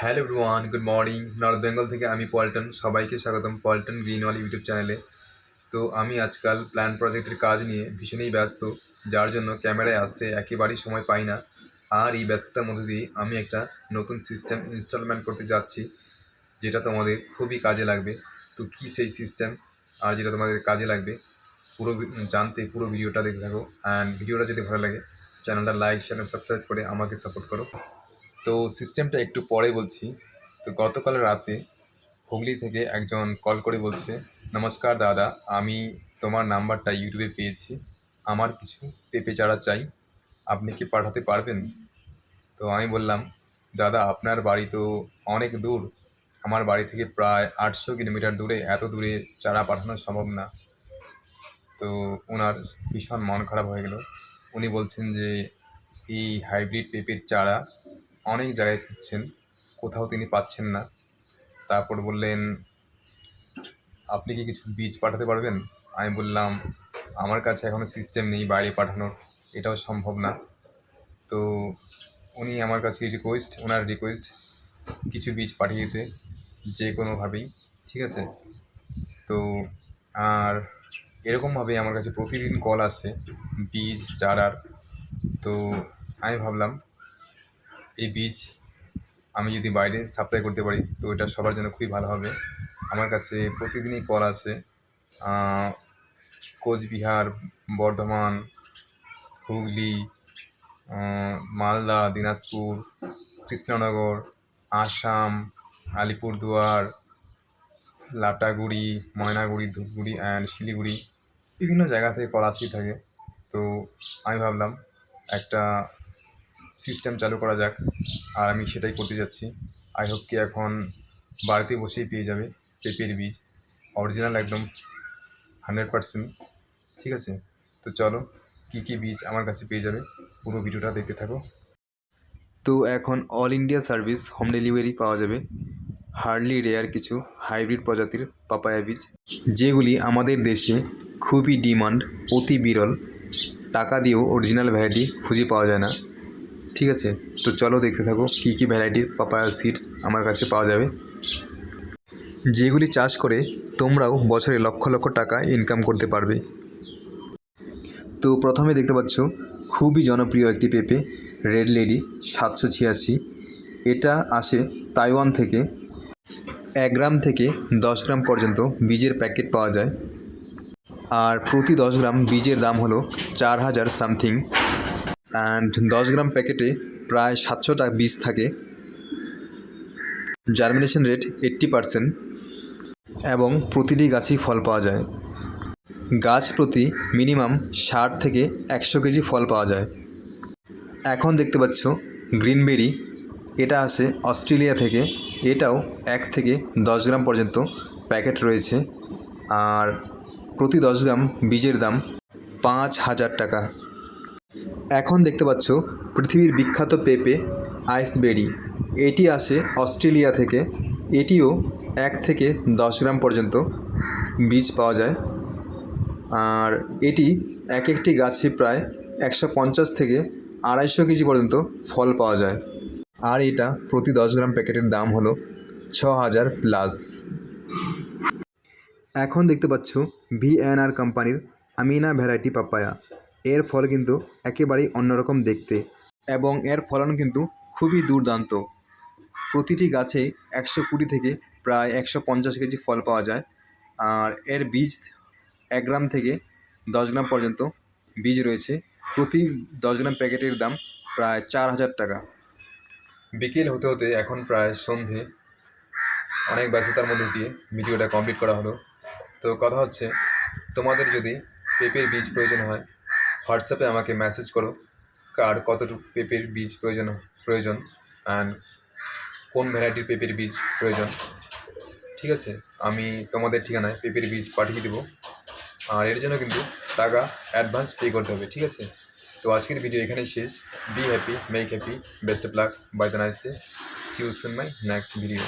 Hello everyone, good morning. North Bengal থেকে আমি পল্টন। সবাইকে স্বাগতম পল্টন গ্রিনওয়াল ইউটিউব চ্যানেলে। তো আমি আজকাল প্ল্যান প্রজেক্টের কাজ নিয়ে ভীষণই ব্যস্ত, যার জন্য ক্যামেরায় আসতে একেবারেই সময় পাই না। আর এই ব্যস্ততার মধ্যে দিয়ে আমি একটা নতুন সিস্টেম ইনস্টলমেন্ট করতে যাচ্ছি, যেটা তোমাদের খুবই কাজে লাগবে। তো কী সেই সিস্টেম আর যেটা তোমাদের কাজে লাগবে, পুরো জানতে পুরো ভিডিওটা দেখতে থাকো। অ্যান্ড ভিডিওটা যদি ভালো লাগে, চ্যানেলটা লাইক চ্যানেল সাবস্ক্রাইব করে আমাকে সাপোর্ট করো। তো সিস্টেমটা একটু পরে বলছি। তো গতকাল রাতে হুগলি থেকে একজন কল করে বলছে, নমস্কার দাদা, আমি তোমার নাম্বারটা ইউটিউবে পেয়েছি। আমার কিছু পেঁপে চারা চাই। আপনি কি পাঠাতে পারবেন? তো আমি বললাম, দাদা, আপনার বাড়ি তো অনেক দূর। আমার বাড়ি থেকে প্রায় আটশো কিলোমিটার দূরে। এত দূরে চারা পাঠানো সম্ভব না। তো ওনার ভীষণ মন খারাপ হয়ে গেল। উনি বলছেন যে, এই হাইব্রিড পেঁপের চারা অনেক জায়গায় খুঁজছেন, কোথাও তিনি পাচ্ছেন না। তারপর বললেন, আপনি কি কিছু বীজ পাঠাতে পারবেন? আমি বললাম, আমার কাছে এখনও সিস্টেম নেই বাইরে পাঠানোর, এটাও সম্ভব না। তো উনি আমার কাছে রিকোয়েস্ট ওনার রিকোয়েস্ট কিছু বীজ পাঠিয়ে দিতে, যে কোনোভাবেই, ঠিক আছে? তো আর এরকমভাবে আমার কাছে প্রতিদিন কল আসে, বীজ, চারার। তো আমি ভাবলাম এই বীজ আমি যদি বাইরে সাপ্লাই করতে পারি তো এটা সবার জন্য খুবই ভালো হবে। আমার কাছে প্রতিদিনই কল আহ, কোচবিহার বর্ধমান হুগলি মালদা দিনাজপুর কৃষ্ণনগর আসাম আলিপুরদুয়ার লাটাগুড়ি ময়নাগুড়ি ধূপগুড়ি অ্যান্ড শিলিগুড়ি বিভিন্ন জায়গা থেকে কল আসতেই থাকে। তো আমি ভাবলাম একটা সিস্টেম চালু করা যাক। আর আমি সেটাই করতে যাচ্ছি। আই হোপ কি এখন বাড়িতে বসেই পেয়ে যাবে পেঁপের বীজ। অরিজিনাল একদম হান্ড্রেড পারসেন্ট ঠিক আছে? তো চলো, কী কী বীজ আমার কাছে পেয়ে যাবে পুরো ভিডিওটা দেখতে থাকো। তো এখন all India service home delivery পাওয়া যাবে। হার্ডলি রেয়ার কিছু হাইব্রিড প্রজাতির পাপায়া বীজ, যেগুলি আমাদের দেশে খুবই ডিমান্ড অতি বিরল। টাকা দিয়েও অরিজিনাল ভ্যারাইটি খুঁজে পাওয়া যায় না। ঠিক আছে? তো চলো দেখতে থাকো কী কী ভ্যারাইটির পাপায়া সিডস আমার কাছে পাওয়া যাবে। যেগুলি চাষ করে তোমরাও বছরে লক্ষ লক্ষ টাকা ইনকাম করতে পারবে। তো প্রথমে দেখতে পাচ্ছ, খুবই জনপ্রিয় একটি পেঁপে রেড লেডি সাতশো ছিয়াশি। এটা আসে তাইওয়ান থেকে এক গ্রাম থেকে দশ গ্রাম পর্যন্ত বীজের প্যাকেট পাওয়া যায়। আর প্রতি দশ গ্রাম বীজের দাম হলো চার হাজার সামথিং। অ্যান্ড দশ গ্রাম প্যাকেটে প্রায় সাতশো টাকা বীজ থাকে। জার্মিনেশন রেট এইট্টি পারসেন্ট এবং প্রতিটি গাছেই ফল পাওয়া যায়। গাছ প্রতি মিনিমাম ষাট থেকে একশো কেজি ফল পাওয়া যায়। এখন দেখতে পাচ্ছ গ্রিনবেরি, এটা আসে অস্ট্রেলিয়া থেকে, এটাও এক থেকে দশ গ্রাম পর্যন্ত প্যাকেট রয়েছে। আর প্রতি দশ গ্রাম বীজের দাম পাঁচ হাজার টাকা। এখন দেখতে পাচ্ছ পৃথিবীর বিখ্যাত পেঁপে, আইসবেরি। এটি আসে অস্ট্রেলিয়া থেকে। এটিও এক থেকে দশ গ্রাম পর্যন্ত বীজ পাওয়া যায়। আর এটি এক একটি গাছে প্রায় একশো পঞ্চাশ থেকে আড়াইশো কেজি পর্যন্ত ফল পাওয়া যায়। আর এটা প্রতি দশ গ্রাম প্যাকেটের দাম হলো ছ হাজার প্লাস। এখন দেখতে পাচ্ছ ভিএনআর কোম্পানির আমিনা ভ্যারাইটি পাপায়া এর ফল কিন্তু একেবারেই অন্যরকম দেখতে এবং এর ফলন কিন্তু খুবই দুর্দান্ত। প্রতিটি গাছে একশো কুড়ি থেকে প্রায় একশো পঞ্চাশ কেজি ফল পাওয়া যায়। আর এর বীজ এক গ্রাম থেকে দশ গ্রাম পর্যন্ত বীজ রয়েছে। প্রতি দশ গ্রাম প্যাকেটের দাম প্রায় চার হাজার টাকা। বিকেল হতে হতে এখন প্রায় সন্ধে। অনেক ব্যস্ততার মধ্যে দিয়ে ভিডিওটা কমপ্লিট করা হলো। তো কথা হচ্ছে, তোমাদের যদি পেঁপের বীজ প্রয়োজন হয় হোয়াটসঅ্যাপে আমাকে মেসেজ করো, কার কতটুকু পেঁপের বীজ প্রয়োজন প্রয়োজন অ্যান্ড কোন ভ্যারাইটির পেঁপের বীজ প্রয়োজন। ঠিক আছে? আমি তোমাদের ঠিকানায় পেঁপের বীজ পাঠিয়ে দেবো। আর এর জন্য কিন্তু টাকা অ্যাডভান্স পে করতে হবে, ঠিক আছে? তো আজকের ভিডিও এখানেই শেষ। Be happy make happy best of luck bye the nice day see you my next video